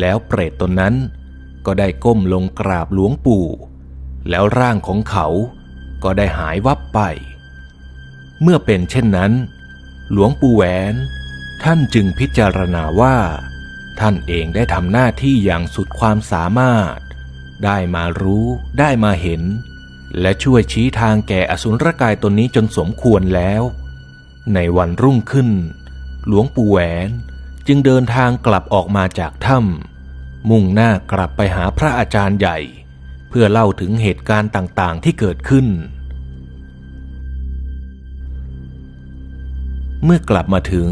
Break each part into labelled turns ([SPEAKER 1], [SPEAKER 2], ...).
[SPEAKER 1] แล้วเปรตตนนั้นก็ได้ก้มลงกราบหลวงปู่ แล้วร่างของเขาก็ได้หายวับไป เมื่อเป็นเช่นนั้น หลวงปู่แหวน ท่านจึงพิจารณาว่า ท่านเองได้ทำหน้าที่อย่างสุดความสามารถ ได้มารู้ได้มาเห็น และช่วยชี้ทางแก่อสุรกายตนนี้จนสมควรแล้ว ในวันรุ่งขึ้น หลวงปู่แหวนจึงเดินทางกลับออกมาจากถ้ำ มุ่งหน้ากลับไปหาพระอาจารย์ใหญ่ เพื่อเล่าถึงเหตุการณ์ต่างๆที่เกิดขึ้น เมื่อกลับมาถึง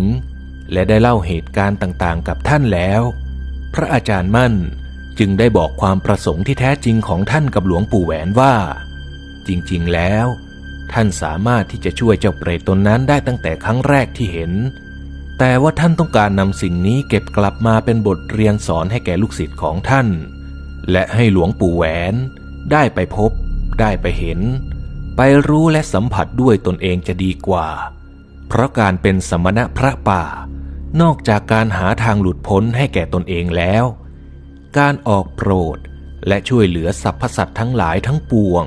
[SPEAKER 1] และได้เล่าเหตุการณ์ต่างๆ กับท่านแล้ว พระอาจารย์มั่นจึงได้บอกความประสงค์ที่แท้จริงของท่านกับหลวงปู่แหวนว่า จริงๆแล้ว ท่านสามารถที่จะช่วยเจ้าเปรตตนนั้นได้ตั้งแต่ครั้งแรกที่เห็น แต่ว่าท่านต้องการนำสิ่งนี้เก็บกลับมาเป็นบทเรียนสอนให้แก่ลูกศิษย์ของท่าน และให้หลวงปู่แหวน ได้ไปพบ ได้ไปเห็น ไปรู้และสัมผัสด้วยตนเองจะดีกว่า เพราะการเป็นสมณะพระป่า นอกจากการหาทางหลุดพ้นให้แก่ตนเองแล้ว การออกโปรดและช่วยเหลือสรรพสัตว์ทั้งหลายทั้งปวง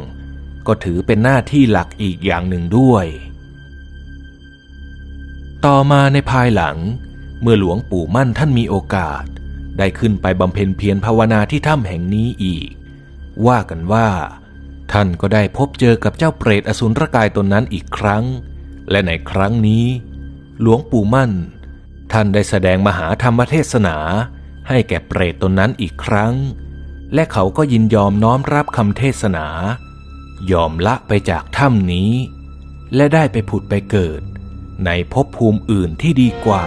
[SPEAKER 1] ก็ถือเป็นหน้าที่หลักอีกอย่างหนึ่งด้วย ต่อมาในภายหลัง เมื่อหลวงปู่มั่นท่านมีโอกาส ได้ขึ้นไปบำเพ็ญเพียรภาวนาที่ถ้ำแห่งนี้อีก ว่ากันว่า ท่านก็ได้พบเจอกับเจ้าเปรตอสุรกายตนนั้นอีกครั้ง และในครั้งนี้ หลวงปู่มั่น ท่านได้แสดงมหาธรรมเทศนา ให้แก่เปรตตนนั้นอีกครั้ง และเขาก็ยินยอมน้อมรับคำเทศนา ยอมละไปจากถ้ำนี้ และได้ไปผุดไปเกิด ในภพภูมิอื่นที่ดีกว่า